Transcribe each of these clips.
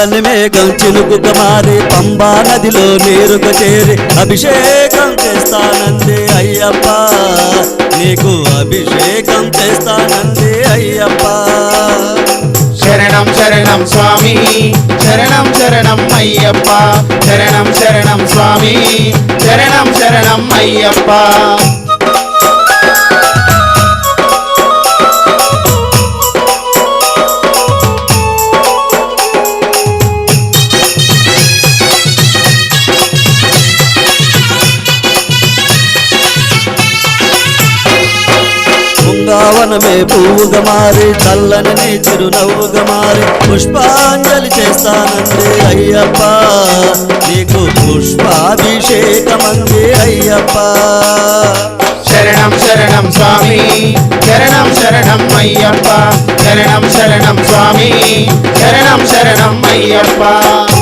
నల్లని మేఘం చినుకుగా మారి పంబా నదిలో నీరుగా చేరి అభిషేకం చేస్తానంది అయ్యప్ప. నీకు అభిషేకం చేస్తానంది అయ్యప్ప. శరణం శరణం స్వామి. శరణం శరణం అయ్యప్ప. శరణం శరణం స్వామి. శరణం శరణం అయ్యప్ప. పావనమే పువ్వుగా మారి చల్లనని చిరునవ్వుగా మారి పుష్పాంజలి చేస్తానంది అయ్యప్ప. నీకు పుష్పాభిషేకమంది అయ్యప్ప. శరణం శరణం స్వామి. శరణం శరణం అయ్యప్ప. శరణం శరణం స్వామి. శరణం శరణం అయ్యప్ప.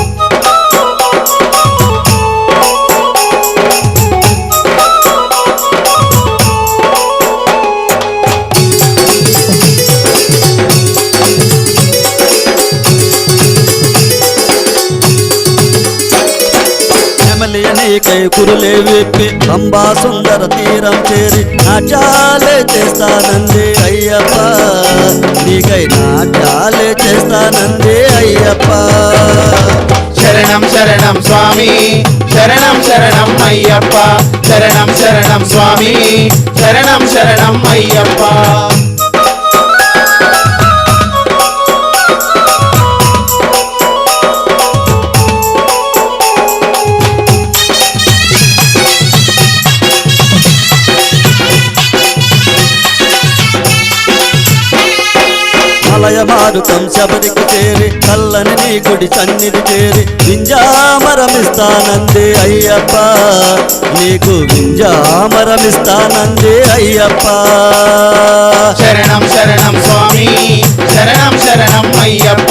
నెమలి నీకై కురులే విప్పి పంబా సుందర తీరం చేరి నాట్యాలే చేస్తానంది అయ్యప్ప. నీకై నాట్యాలే చేస్తానంది అయ్యప్ప. శరణం శరణం స్వామి. శరణం శరణం అయ్యప్ప. శరణం శరణం స్వామి. శరణం శరణం అయ్యప్ప. మలయ మారుతం శబరికి చేరి చల్లని నీ గుడి సన్నిధి చేరి వింజామరమిస్తానందే అయ్యప్ప. నీకు వింజామరమిస్తానందే అయ్యప్ప. శరణం శరణం స్వామి శరణం శరణం అయ్యప్ప.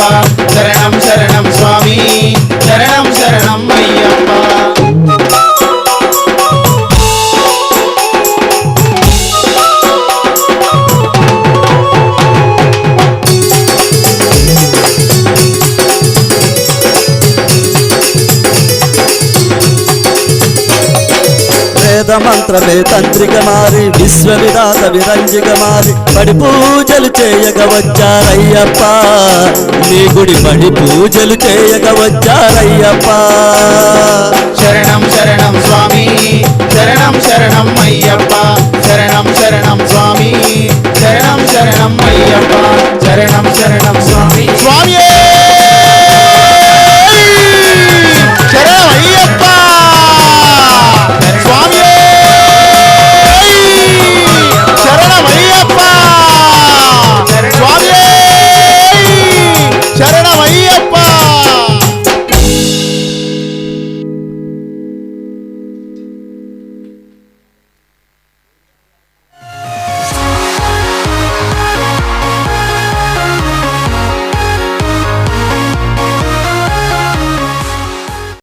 వేద మంత్రమే తంత్రిక మారి విశ్వవిధాత విరంజిక మారి పడి పూజలు చేయక వచ్చారయ్యప్ప. నీ గుడి పడి పూజలు చేయక వచ్చారయ్యప్ప. శరణం శరణం స్వామి శరణం శరణం.